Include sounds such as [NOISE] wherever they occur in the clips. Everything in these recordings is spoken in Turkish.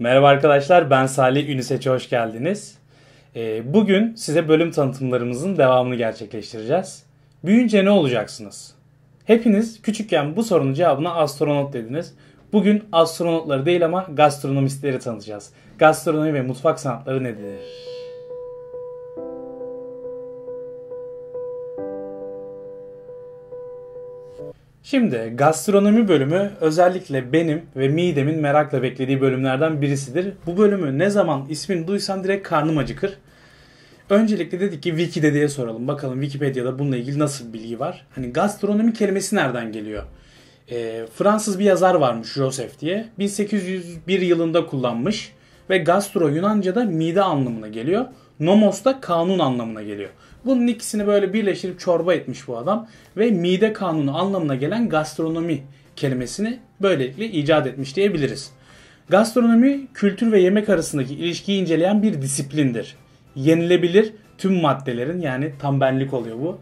Merhaba arkadaşlar, ben Salih Üniseç'e hoş geldiniz. Ee, bugün size bölüm tanıtımlarımızın devamını gerçekleştireceğiz. Büyüyünce ne olacaksınız? Hepiniz küçükken bu sorunun cevabına astronot dediniz. Bugün astronotları değil ama gastronomistleri tanıtacağız. Gastronomi ve mutfak sanatları nedir? Şimdi gastronomi bölümü özellikle benim ve midemin merakla beklediği bölümlerden birisidir. Bu bölümü ne zaman ismini duysam direkt karnım acıkır. Öncelikle dedik ki Wiki'de diye soralım. Bakalım Wikipedia'da bununla ilgili nasıl bir bilgi var? Hani gastronomi kelimesi nereden geliyor? E, Fransız bir yazar varmış Joseph diye. 1801 yılında kullanmış. Ve gastro Yunanca'da mide anlamına geliyor. Nomos da kanun anlamına geliyor. Bunun ikisini böyle birleştirip çorba etmiş bu adam. Ve mide kanunu anlamına gelen gastronomi kelimesini böylelikle icat etmiş diyebiliriz. Gastronomi kültür ve yemek arasındaki ilişkiyi inceleyen bir disiplindir. Yenilebilir tüm maddelerin yani tam benlik oluyor bu.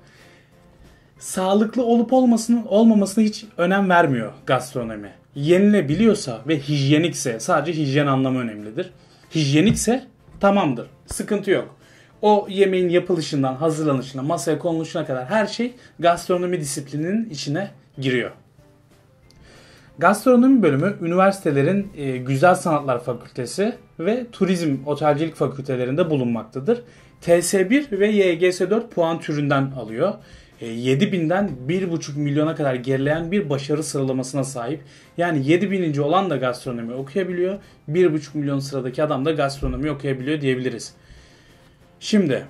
Sağlıklı olup olmasının olmamasına hiç önem vermiyor gastronomi. Yenilebiliyorsa ve hijyenikse sadece hijyen anlamı önemlidir. Hijyenikse tamamdır. Sıkıntı yok. O yemeğin yapılışından, hazırlanışına, masaya konuluşuna kadar her şey gastronomi disiplininin içine giriyor. Gastronomi bölümü üniversitelerin e, Güzel Sanatlar Fakültesi ve Turizm Otelcilik Fakültelerinde bulunmaktadır. TS1 ve YGS4 puan türünden alıyor. E, 7000'den 1,5 milyona kadar gerileyen bir başarı sıralamasına sahip. Yani 7000. olan da gastronomi okuyabiliyor. 1,5 milyon sıradaki adam da gastronomi okuyabiliyor diyebiliriz. Şimdi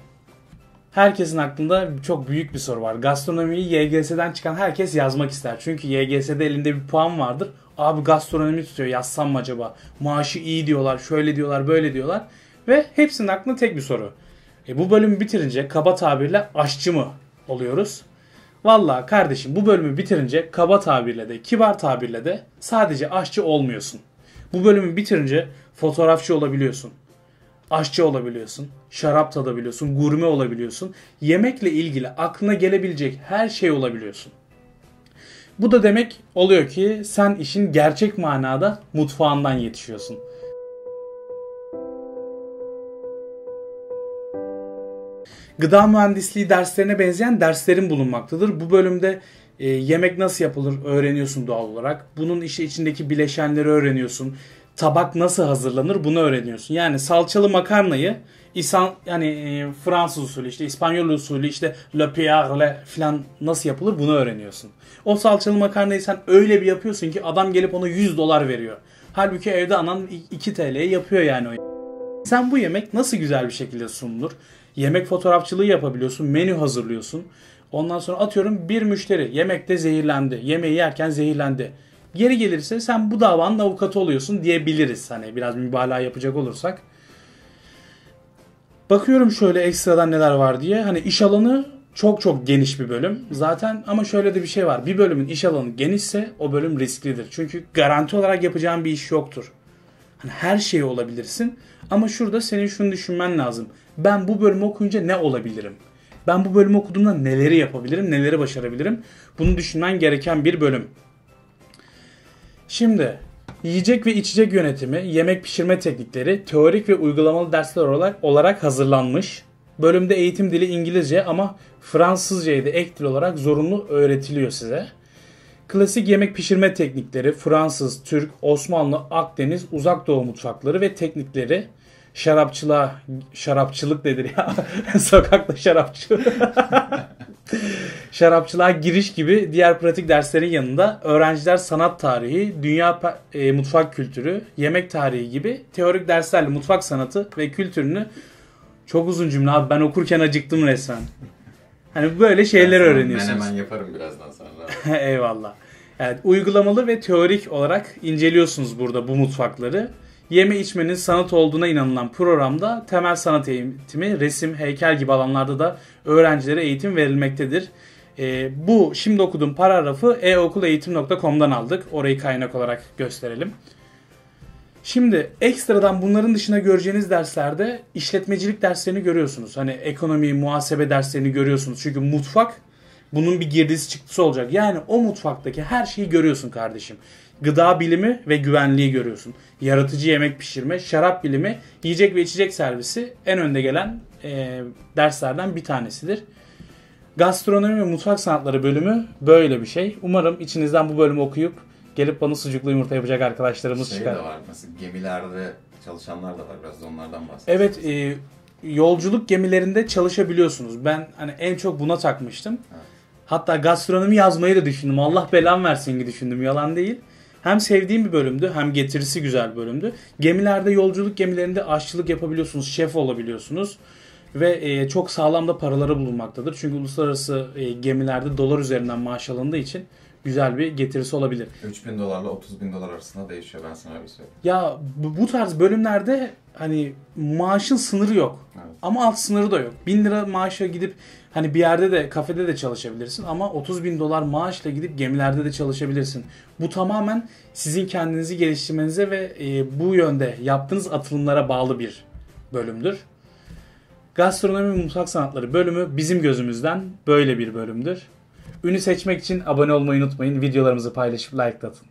herkesin aklında çok büyük bir soru var. Gastronomiyi YGS'den çıkan herkes yazmak ister. Çünkü YGS'de elinde bir puan vardır. Abi gastronomi tutuyor yazsam mı acaba? Maaşı iyi diyorlar, şöyle diyorlar, böyle diyorlar. Ve hepsinin aklında tek bir soru. E bu bölümü bitirince kaba tabirle aşçı mı oluyoruz? Valla kardeşim bu bölümü bitirince kaba tabirle de kibar tabirle de sadece aşçı olmuyorsun. Bu bölümü bitirince fotoğrafçı olabiliyorsun aşçı olabiliyorsun, şarap tadabiliyorsun, gurme olabiliyorsun. Yemekle ilgili aklına gelebilecek her şey olabiliyorsun. Bu da demek oluyor ki sen işin gerçek manada mutfağından yetişiyorsun. Gıda mühendisliği derslerine benzeyen derslerin bulunmaktadır. Bu bölümde e, yemek nasıl yapılır öğreniyorsun doğal olarak. Bunun işi içindeki bileşenleri öğreniyorsun tabak nasıl hazırlanır bunu öğreniyorsun. Yani salçalı makarnayı İsan yani e, Fransız usulü işte İspanyol usulü işte le pierre falan nasıl yapılır bunu öğreniyorsun. O salçalı makarnayı sen öyle bir yapıyorsun ki adam gelip ona 100 dolar veriyor. Halbuki evde anan 2 TL'ye yapıyor yani o. Sen bu yemek nasıl güzel bir şekilde sunulur? Yemek fotoğrafçılığı yapabiliyorsun, menü hazırlıyorsun. Ondan sonra atıyorum bir müşteri yemekte zehirlendi. Yemeği yerken zehirlendi Geri gelirse sen bu davanın avukatı oluyorsun diyebiliriz. Hani biraz mübalağa yapacak olursak. Bakıyorum şöyle ekstradan neler var diye. Hani iş alanı çok çok geniş bir bölüm. Zaten ama şöyle de bir şey var. Bir bölümün iş alanı genişse o bölüm risklidir. Çünkü garanti olarak yapacağın bir iş yoktur. Hani her şey olabilirsin. Ama şurada senin şunu düşünmen lazım. Ben bu bölümü okuyunca ne olabilirim? Ben bu bölümü okuduğumda neleri yapabilirim, neleri başarabilirim? Bunu düşünmen gereken bir bölüm. Şimdi yiyecek ve içecek yönetimi, yemek pişirme teknikleri teorik ve uygulamalı dersler olarak, hazırlanmış. Bölümde eğitim dili İngilizce ama Fransızcayı da ek dil olarak zorunlu öğretiliyor size. Klasik yemek pişirme teknikleri, Fransız, Türk, Osmanlı, Akdeniz, Uzak Doğu mutfakları ve teknikleri şarapçılığa, şarapçılık nedir ya? [LAUGHS] Sokakta şarapçı. [LAUGHS] şarapçılığa giriş gibi diğer pratik derslerin yanında öğrenciler sanat tarihi, dünya e, mutfak kültürü, yemek tarihi gibi teorik derslerle mutfak sanatı ve kültürünü çok uzun cümle abi ben okurken acıktım resmen. Hani böyle şeyler öğreniyorsunuz. Ben hemen yaparım birazdan sonra. [LAUGHS] Eyvallah. Evet, uygulamalı ve teorik olarak inceliyorsunuz burada bu mutfakları. Yeme içmenin sanat olduğuna inanılan programda temel sanat eğitimi, resim, heykel gibi alanlarda da öğrencilere eğitim verilmektedir. E, bu şimdi okuduğum paragrafı eokuleğitim.com'dan aldık. Orayı kaynak olarak gösterelim. Şimdi ekstradan bunların dışında göreceğiniz derslerde işletmecilik derslerini görüyorsunuz. Hani ekonomi, muhasebe derslerini görüyorsunuz. Çünkü mutfak Bunun bir girdisi çıktısı olacak. Yani o mutfaktaki her şeyi görüyorsun kardeşim. Gıda bilimi ve güvenliği görüyorsun. Yaratıcı yemek pişirme, şarap bilimi, yiyecek ve içecek servisi en önde gelen e, derslerden bir tanesidir. Gastronomi ve mutfak sanatları bölümü böyle bir şey. Umarım içinizden bu bölümü okuyup gelip bana sucuklu yumurta yapacak arkadaşlarımız Şey çıkar. de var. Mesela gemilerde çalışanlar da var. Biraz da onlardan bahsedelim. Evet, e, yolculuk gemilerinde çalışabiliyorsunuz. Ben hani en çok buna takmıştım. Hatta gastronomi yazmayı da düşündüm. Allah belam versin gibi düşündüm. Yalan değil. Hem sevdiğim bir bölümdü hem getirisi güzel bir bölümdü. Gemilerde yolculuk gemilerinde aşçılık yapabiliyorsunuz. Şef olabiliyorsunuz. Ve e, çok sağlam da paraları bulunmaktadır. Çünkü uluslararası e, gemilerde dolar üzerinden maaş alındığı için güzel bir getirisi olabilir. 3000 dolarla 30 bin dolar arasında değişiyor ben sana bir söyleyeyim. Ya bu, bu tarz bölümlerde hani maaşın sınırı yok. Evet. Ama alt sınırı da yok. 1000 lira maaşa gidip hani bir yerde de kafede de çalışabilirsin ama 30 bin dolar maaşla gidip gemilerde de çalışabilirsin. Bu tamamen sizin kendinizi geliştirmenize ve e, bu yönde yaptığınız atılımlara bağlı bir bölümdür. Gastronomi ve mutfak sanatları bölümü bizim gözümüzden böyle bir bölümdür. Ünü seçmek için abone olmayı unutmayın. Videolarımızı paylaşıp like atın.